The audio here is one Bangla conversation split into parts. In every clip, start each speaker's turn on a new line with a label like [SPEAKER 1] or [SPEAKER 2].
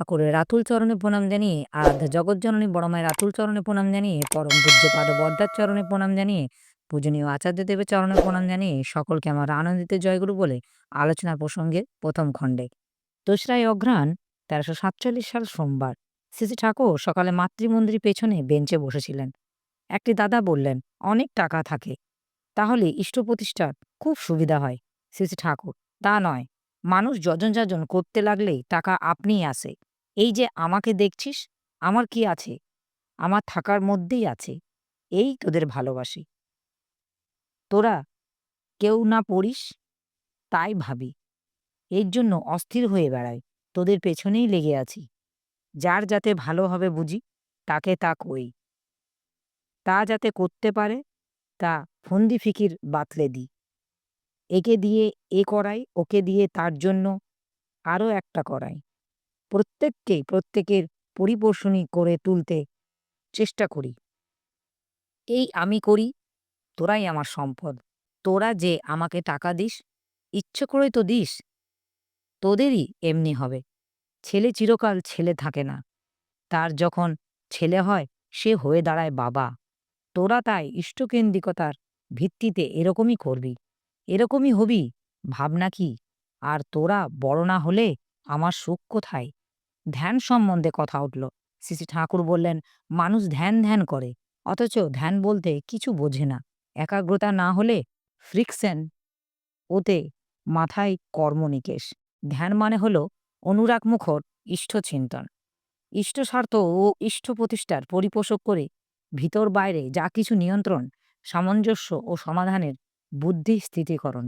[SPEAKER 1] ঠাকুরের রাতুল চরণে প্রণাম জানিয়ে আরাধ্যা জগৎজননী বড়মায়ের রাতুল চরণে প্রণাম জানিয়ে, পরম পূজ্যপাদ বদ্দার চরণে প্রণাম জানিয়ে, পূজনীয় আচার্যদেবের চরণে প্রণাম জানিয়ে সকলকে আমার আনন্দিত জয়গুরু বলে আলোচনার প্রসঙ্গে প্রথম খণ্ডে। দোসরাই অঘ্রাণ, তেরোশো সাতচল্লিশ সাল সোমবার। শ্রী ঠাকুর সকালে মাতৃমন্দির পেছনে বেঞ্চে বসেছিলেন। একটি দাদা বললেন, অনেক টাকা থাকে। তাহলে ইষ্ট প্রতিষ্ঠার খুব সুবিধা হয়। শ্রী ঠাকুর, তা নয়। মানুষ যজন যাজন করতে লাগলেই টাকা আপনিই আসে। এই যে আমাকে দেখছিস, আমার কি আছে? আমার থাকার মধ্যেই আছে। এই তোদের ভালোবাসি। তোরা কেউ না পড়িস, তাই ভাবি। এর জন্য অস্থির হয়ে বেড়াই। তোদের পেছনেই লেগে আছি। যার যাতে ভালো হবে বুঝি, তাকে তা কই। তা যাতে করতে পারে, তা ফন্দি ফিকির বাতলে দিই। একে দিয়ে এ করাই, ওকে দিয়ে তার জন্য আরও একটা করাই। প্রত্যেককেই, প্রত্যেকের পরিপোষণী করে তুলতে চেষ্টা করি। এই আমি করি, তোরাই আমার সম্পদ। তোরা যে আমাকে টাকা দিস, ইচ্ছে করে তো দিস, তোদেরই এমনি হবে। ছেলে চিরকাল ছেলে থাকে না। তার যখন ছেলে হয়, সে হয়ে দাঁড়ায় বাবা। তোরা তাই ইষ্টকেন্দ্রিকতার ভিত্তিতে এরকমই করবি। এরকমই হবি, ভাবনা কি? আর তোরা বড় না হলে আমার সুখ কোথায়? ধ্যান সম্বন্ধে কথা উঠল। শ্রী ঠাকুর বললেন, মানুষ ধ্যান ধ্যান করে, অথচ ধ্যান বলতে কিছু বোঝে না। একাগ্রতা না হলে ফ্রিকশন ওতে মাথায় কর্মনিকেশ। ধ্যান মানে হল অনুরাগ মুখর ইষ্টচিন্তন ইষ্টস্বার্থ ও ইষ্ট প্রতিষ্ঠার পরিপোষক করে ভিতর বাইরে যা কিছু নিয়ন্ত্রণ, সামঞ্জস্য ও সমাধানের বুদ্ধি স্থিতিকরণ।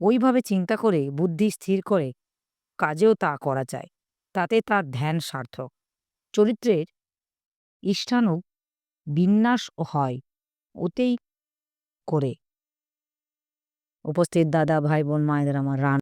[SPEAKER 1] ওইভাবে চিন্তা করে, বুদ্ধি স্থির করে কাজেও তা করা যায়। তাতে তার ধ্যান সার্থক। চরিত্রের ইষ্টানু বিন্যাস হয় ওতেই করে। উপস্থিত দাদা, ভাই বোন, মায়েদের আমার রান